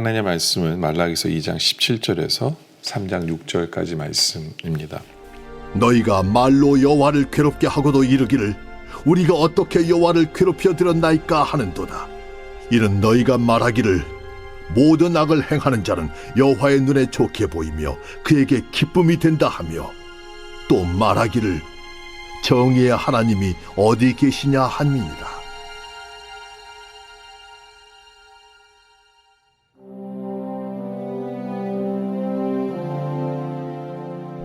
하나님의 말씀은 말라기서 2장 17절에서 3장 6절까지 말씀입니다. 너희가 말로 여호와를 괴롭게 하고도 이르기를 우리가 어떻게 여호와를 괴롭혀 드렸나이까 하는도다. 이는 너희가 말하기를 모든 악을 행하는 자는 여호와의 눈에 좋게 보이며 그에게 기쁨이 된다 하며 또 말하기를 정의의 하나님이 어디 계시냐 함이니라.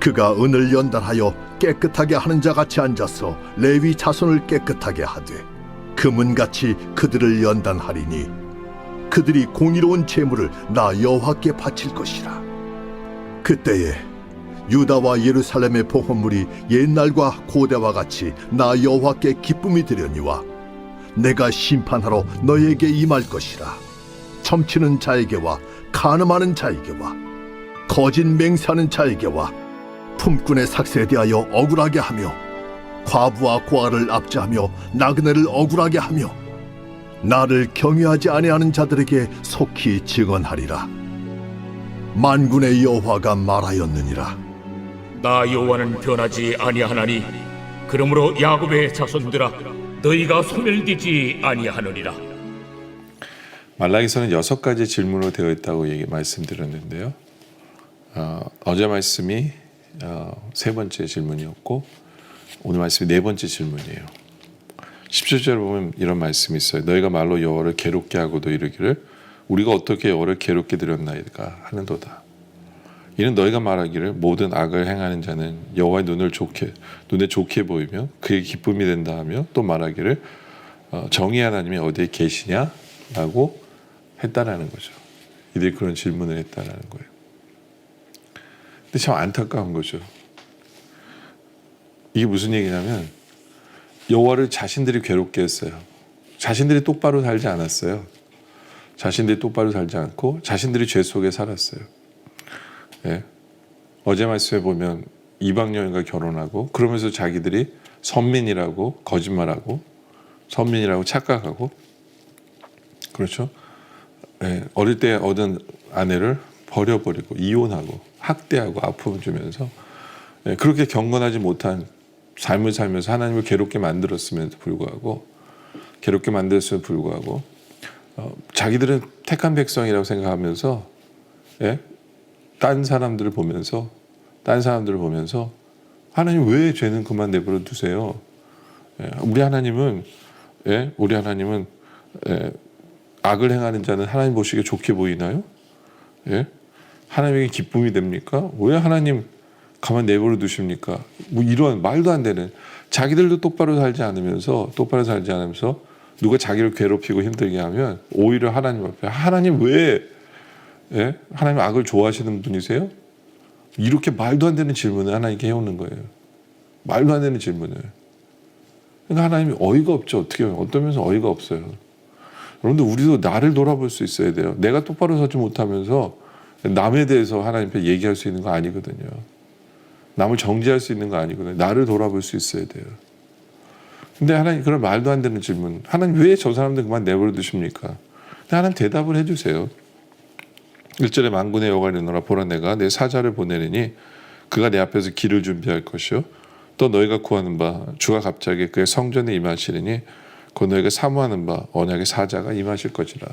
그가 은을 연단하여 깨끗하게 하는 자 같이 앉아서 레위 자손을 깨끗하게 하되 금은같이 그들을 연단하리니 그들이 공의로운 제물을 나 여호와께 바칠 것이라. 그때에 유다와 예루살렘의 보험물이 옛날과 고대와 같이 나 여호와께 기쁨이 되려니와 내가 심판하러 너에게 임할 것이라. 점치는 자에게와 가늠하는 자에게와 거짓 맹세하는 자에게와 품꾼의 삭세에 대하여 억울하게 하며 과부와 고아를 압제하며 나그네를 억울하게 하며 나를 경외하지 아니하는 자들에게 속히 증언하리라 만군의 여호와가 말하였느니라 나 여호와는 변하지 아니하나니 그러므로 야곱의 자손들아 너희가 소멸되지 아니하느니라. 말라기서는 여섯 가지 질문으로 되어 있다고 얘기 말씀드렸는데요. 어, 어제 말씀이 어, 세 번째 질문이었고 오늘 말씀이 네 번째 질문이에요. 17절에 보면 이런 말씀이 있어요. 너희가 말로 여호와를 괴롭게 하고도 이르기를 우리가 어떻게 여호와를 괴롭게 드렸나이까 하는도다. 이는 너희가 말하기를 모든 악을 행하는 자는 여호와의 눈을 좋게 눈에 좋게 보이며 그의 기쁨이 된다 하며 또 말하기를 어, 정의 하나님이 어디에 계시냐라고 했다라는 거죠. 이들이 그런 질문을 했다라는 거예요. 근데 참 안타까운 거죠. 이게 무슨 얘기냐면 여호와를 자신들이 괴롭게 했어요. 자신들이 똑바로 살지 않았어요. 자신들이 똑바로 살지 않고 자신들이 죄 속에 살았어요. 예. 어제 말씀에 보면 이방 여인과 결혼하고 그러면서 자기들이 선민이라고 거짓말하고 선민이라고 착각하고 그렇죠. 예, 어릴 때 얻은 아내를 버려버리고 이혼하고 학대하고 아픔을 주면서 예, 그렇게 경건하지 못한 삶을 살면서 하나님을 괴롭게 만들었음에도 불구하고 괴롭게 만들었음에도 불구하고 어, 자기들은 택한 백성이라고 생각하면서 예? 딴 사람들을 보면서 딴 사람들을 보면서 하나님 왜 죄는 그만 내버려 두세요? 예, 우리 하나님은 예? 우리 하나님은 예, 악을 행하는 자는 하나님 보시기에 좋게 보이나요? 예? 하나님에게 기쁨이 됩니까? 왜 하나님 가만 내버려 두십니까? 뭐 이런 말도 안 되는 자기들도 똑바로 살지 않으면서 똑바로 살지 않으면서 누가 자기를 괴롭히고 힘들게 하면 오히려 하나님 앞에 하나님 왜 예? 하나님 악을 좋아하시는 분이세요? 이렇게 말도 안 되는 질문을 하나님께 해오는 거예요. 말도 안 되는 질문을. 그러니까 하나님이 어이가 없죠. 어떻게 보면 어떤 면에서 어이가 없어요. 여러분들 우리도 나를 돌아볼 수 있어야 돼요. 내가 똑바로 서지 못하면서 남에 대해서 하나님 앞에 얘기할 수 있는 거 아니거든요. 남을 정지할 수 있는 거 아니거든요. 나를 돌아볼 수 있어야 돼요. 근데 하나님 그런 말도 안 되는 질문. 하나님 왜 저 사람들 그만 내버려 두십니까? 하나님 대답을 해 주세요. 1절에 만군의 여호와를 내노라 보라 내가 내 사자를 보내리니 그가 내 앞에서 길을 준비할 것이요 또 너희가 구하는 바 주가 갑자기 그의 성전에 임하시리니 그 너희가 사모하는 바 언약의 사자가 임하실 것이라.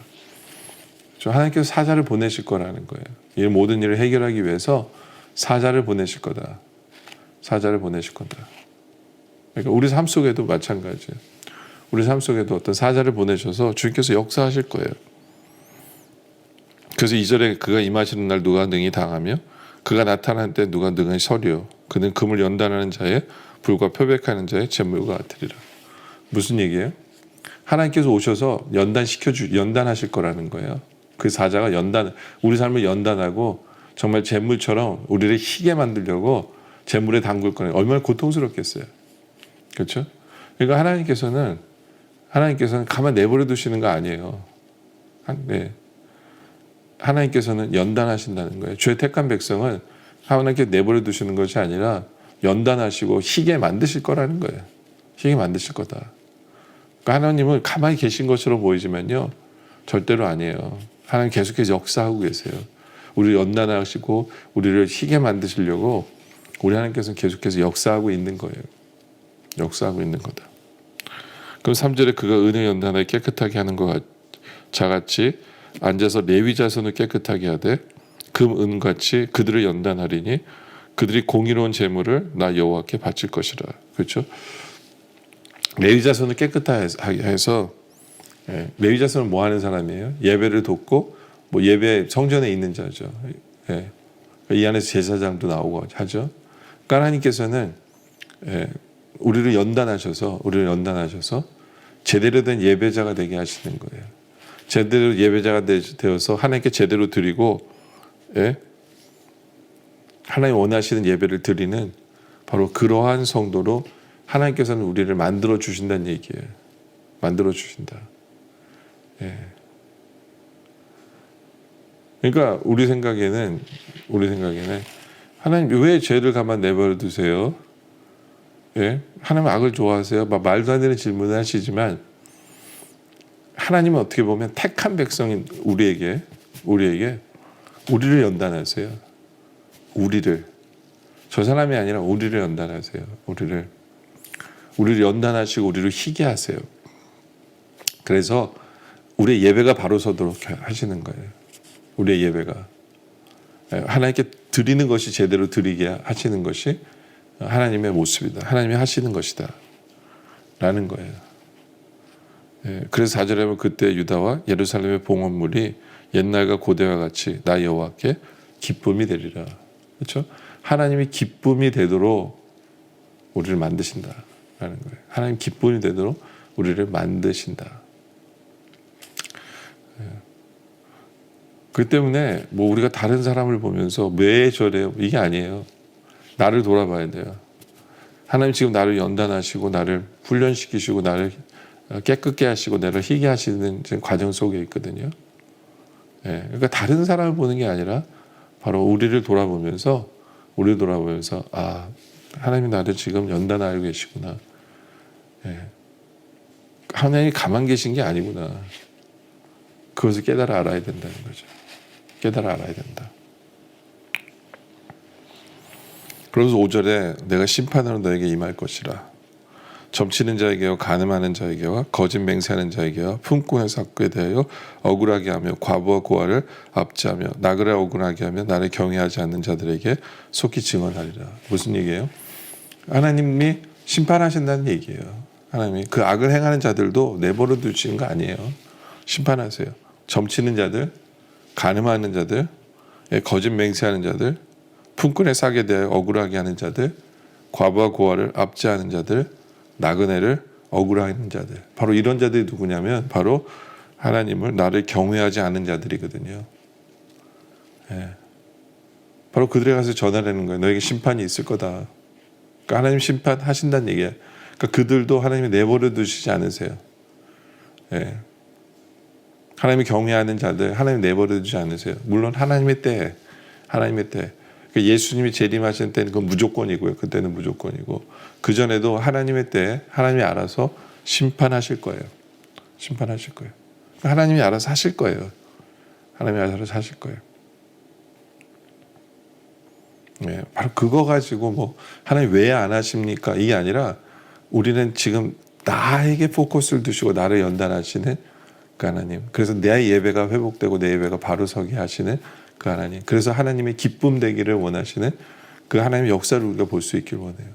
저 하나님께서 사자를 보내실 거라는 거예요. 이 모든 일을 해결하기 위해서 사자를 보내실 거다. 사자를 보내실 거다. 그러니까 우리 삶 속에도 마찬가지예요. 우리 삶 속에도 어떤 사자를 보내셔서 주님께서 역사하실 거예요. 그래서 이절에 그가 임하시는 날 누가 능히 당하며 그가 나타날 때 누가 능히 서리요 그는 금을 연단하는 자의 불과 표백하는 자의 재물과 같으리라. 무슨 얘기예요? 하나님께서 오셔서 연단시켜 주 연단하실 거라는 거예요. 그 사자가 연단 우리 삶을 연단하고 정말 재물처럼 우리를 희게 만들려고 재물에 담글 거는 얼마나 고통스럽겠어요. 그렇죠? 그러니까 하나님께서는 하나님께서는 가만 내버려 두시는 거 아니에요. 한- 네. 하나님께서는 연단하신다는 거예요. 죄 택한 백성은 하나님께 내버려 두시는 것이 아니라 연단하시고 희게 만드실 거라는 거예요. 희게 만드실 거다. 그러니까 하나님은 가만히 계신 것처럼 보이지만요. 절대로 아니에요. 하나님 계속해서 역사하고 계세요. 우리를 연단하시고 우리를 희게 만드시려고 우리 하나님께서는 계속해서 역사하고 있는 거예요. 역사하고 있는 거다. 그럼 3절에 그가 은혜 연단에 깨끗하게 하는 것 같- 자같이 앉아서 레위 자손을 깨끗하게 하되 금 은같이 그들을 연단하리니 그들이 공의로운 재물을 나 여호와께 바칠 것이라. 그렇죠? 레위 자손을 깨끗하게 해서 예, 레위 자손은 뭐 하는 사람이에요? 예배를 돕고 뭐 예배 성전에 있는 자죠. 예. 이 안에서 제사장도 나오고 하죠. 그러니까 하나님께서는 예, 우리를 연단하셔서 우리를 연단하셔서 제대로 된 예배자가 되게 하시는 거예요. 제대로 예배자가 되- 되어서 하나님께 제대로 드리고 예? 하나님 원하시는 예배를 드리는 바로 그러한 성도로 하나님께서는 우리를 만들어 주신다는 얘기예요. 만들어 주신다. 예. 그러니까 우리 생각에는 우리 생각에는 하나님 왜 죄를 가만 내버려 두세요? 예? 하나님 악을 좋아하세요? 막 말도 안 되는 질문을 하시지만 하나님은 어떻게 보면 택한 백성인 우리에게 우리에게 우리를 연단하세요. 우리를 저 사람이 아니라 우리를 연단하세요. 우리를 우리를 연단하시고 우리를 희게 하세요. 그래서 우리의 예배가 바로 서도록 하시는 거예요. 우리의 예배가 예, 하나님께 드리는 것이 제대로 드리게 하시는 것이 하나님의 모습이다. 하나님이 하시는 것이다. 라는 거예요. 예, 그래서 4절에 보면 그때 유다와 예루살렘의 봉헌물이 옛날과 고대와 같이 나 여호와께 기쁨이 되리라. 그렇죠? 하나님이 기쁨이 되도록 우리를 만드신다라는 거예요. 하나님 기쁨이 되도록 우리를 만드신다. 그 때문에 뭐 우리가 다른 사람을 보면서 왜 저래요? 이게 아니에요. 나를 돌아봐야 돼요. 하나님 지금 나를 연단하시고 나를 훈련시키시고 나를 깨끗게 하시고 나를 희게 하시는 지금 과정 속에 있거든요. 예, 그러니까 다른 사람을 보는 게 아니라 바로 우리를 돌아보면서 우리를 돌아보면서 아 하나님이 나를 지금 연단하고 계시구나 하나님이 가만 계신 게 아니구나. 그것을 깨달아 알아야 된다는 거죠. 깨달아 알아야 된다. 그래서 5절에 내가 심판으로 너에게 임할 것이라. 점치는 자에게와 가늠하는 자에게와 거짓 맹세하는 자에게와 품꾼의 삭구에 대하여 억울하게 하며 과부와 고아를 압제하며 나그네 억울하게 하며 나를 경외하지 않는 자들에게 속히 증언하리라. 무슨 얘기예요? 하나님이 심판하신다는 얘기예요. 하나님이 그 악을 행하는 자들도 내버려 두시는 거 아니에요. 심판하세요. 점치는 자들, 가늠하는 자들, 예, 거짓 맹세하는 자들, 품꾼의 싹에 대하여 억울하게 하는 자들, 과부와 고아를 압제하는 자들, 나그네를 억울하는 자들. 바로 이런 자들이 누구냐면 바로 하나님을 나를 경외하지 않는 자들이거든요. 예. 바로 그들에 가서 전하라는 거예요. 너에게 심판이 있을 거다. 그러니까 하나님 심판하신다는 얘기예요. 그러니까 그들도 하나님이 내버려 두시지 않으세요. 예. 하나님이 경외하는 자들 하나님 내버려 두지 않으세요. 물론 하나님의 때, 하나님의 때. 그러니까 예수님이 재림하신 때는 그건 무조건이고요. 그때는 무조건이고 그 전에도 하나님의 때 하나님이 알아서 심판하실 거예요. 심판하실 거예요. 하나님이 알아서 하실 거예요. 하나님이 알아서 하실 거예요. 네, 바로 그거 가지고 뭐 하나님 왜 안 하십니까? 이게 아니라 우리는 지금 나에게 포커스를 두시고 나를 연단하시는 그 하나님. 그래서 내 예배가 회복되고 내 예배가 바로 서게 하시는 그 하나님. 그래서 하나님의 기쁨 되기를 원하시는 그 하나님의 역사를 우리가 볼 수 있길 원해요.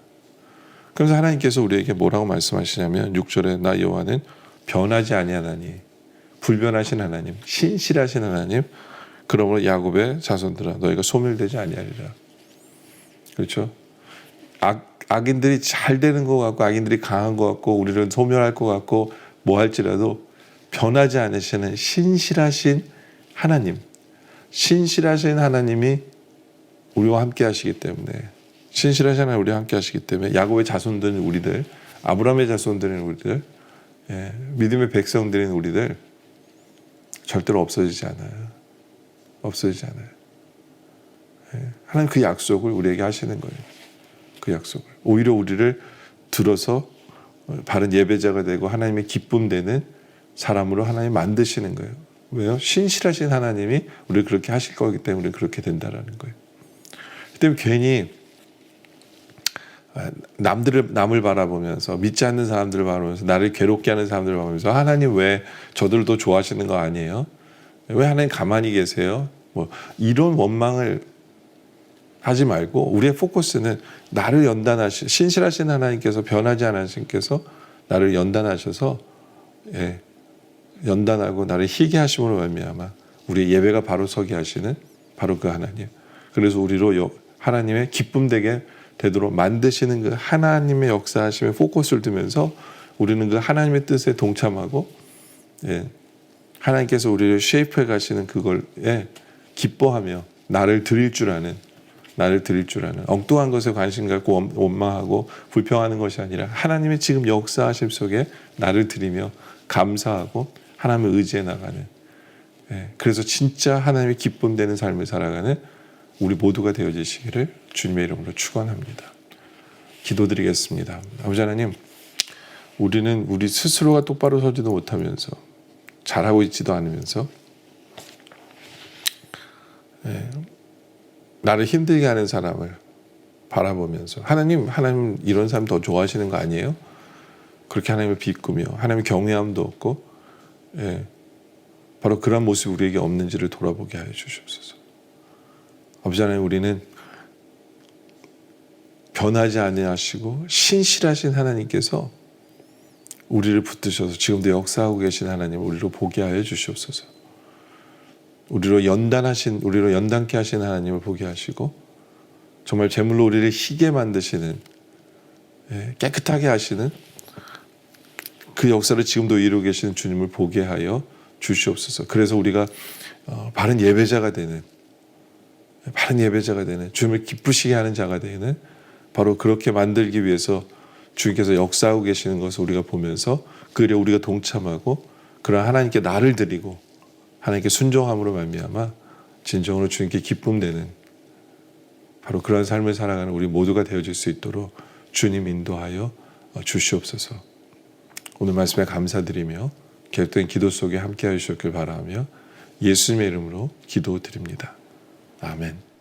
그래서 하나님께서 우리에게 뭐라고 말씀하시냐면 6절에 나 여호와는 변하지 아니하나니 불변하신 하나님, 신실하신 하나님. 그러므로 야곱의 자손들아 너희가 소멸되지 아니하리라. 그렇죠? 악, 악인들이 잘 되는 것 같고 악인들이 강한 것 같고 우리를 소멸할 것 같고 뭐 할지라도 변하지 않으시는 신실하신 하나님 신실하신 하나님이 우리와 함께 하시기 때문에 신실하신 하나님 우리와 함께 하시기 때문에 야곱의 자손들은 우리들 아브라함의 자손들은 우리들 예, 믿음의 백성들인 우리들 절대로 없어지지 않아요 없어지지 않아요 하나님 그 약속을 우리에게 하시는 거예요. 그 약속을. 오히려 우리를 들어서 바른 예배자가 되고 하나님의 기쁨 되는 사람으로 하나님 만드시는 거예요. 왜요? 신실하신 하나님이 우리를 그렇게 하실 거기 때문에 그렇게 된다라는 거예요. 그때문에 괜히 남들을 남을 바라보면서 믿지 않는 사람들을 바라보면서 나를 괴롭게 하는 사람들을 바라보면서 하나님 왜 저들도 좋아하시는 거 아니에요? 왜 하나님 가만히 계세요? 뭐 이런 원망을 하지 말고 우리의 포커스는 나를 연단하시 신실하신 하나님께서 변하지 않은 하나님께서 나를 연단하셔서 예, 연단하고 나를 희게 하심으로 말미암아 우리의 예배가 바로 서게 하시는 바로 그 하나님. 그래서 우리로 여- 하나님의 기쁨 되게 되도록 만드시는 그 하나님의 역사하심에 포커스를 두면서 우리는 그 하나님의 뜻에 동참하고 예, 하나님께서 우리를 쉐이프해 가시는 그걸 예, 기뻐하며 나를 드릴 줄 아는 나를 드릴 줄 아는 엉뚱한 것에 관심 갖고 원- 원망하고 불평하는 것이 아니라 하나님의 지금 역사하심 속에 나를 드리며 감사하고 하나님을 의지해 나가는 예, 그래서 진짜 하나님의 기쁨 되는 삶을 살아가는 우리 모두가 되어지시기를 주님의 이름으로 축원합니다. 기도드리겠습니다. 아버지 하나님, 우리는 우리 스스로가 똑바로 서지도 못하면서 잘하고 있지도 않으면서 예, 나를 힘들게 하는 사람을 바라보면서 하나님, 하나님 이런 사람 더 좋아하시는 거 아니에요? 그렇게 하나님을 비꾸며 하나님의 경외함도 없고 예, 바로 그런 모습이 우리에게 없는지를 돌아보게 하여 주시옵소서. 아버지 하나님 우리는 변하지 아니하시고 신실하신 하나님께서 우리를 붙드셔서 지금도 역사하고 계신 하나님 우리로 보게 하여 주시옵소서. 우리로 연단하신 우리로 연단케 하신 하나님을 보게 하시고 정말 제물로 우리를 희게 만드시는 예, 깨끗하게 하시는 그 역사를 지금도 이루고 계시는 주님을 보게 하여 주시옵소서. 그래서 우리가 어, 바른 예배자가 되는 바른 예배자가 되는 주님을 기쁘시게 하는 자가 되는 바로 그렇게 만들기 위해서 주님께서 역사하고 계시는 것을 우리가 보면서 그 일에 우리가 동참하고 그런 하나님께 나를 드리고 하나님께 순종함으로 말미암아 진정으로 주님께 기쁨 되는 바로 그런 삶을 살아가는 우리 모두가 되어질 수 있도록 주님 인도하여 주시옵소서. 오늘 말씀에 감사드리며 계속된 기도 속에 함께 하셨길 바라며 예수님의 이름으로 기도드립니다. 아멘.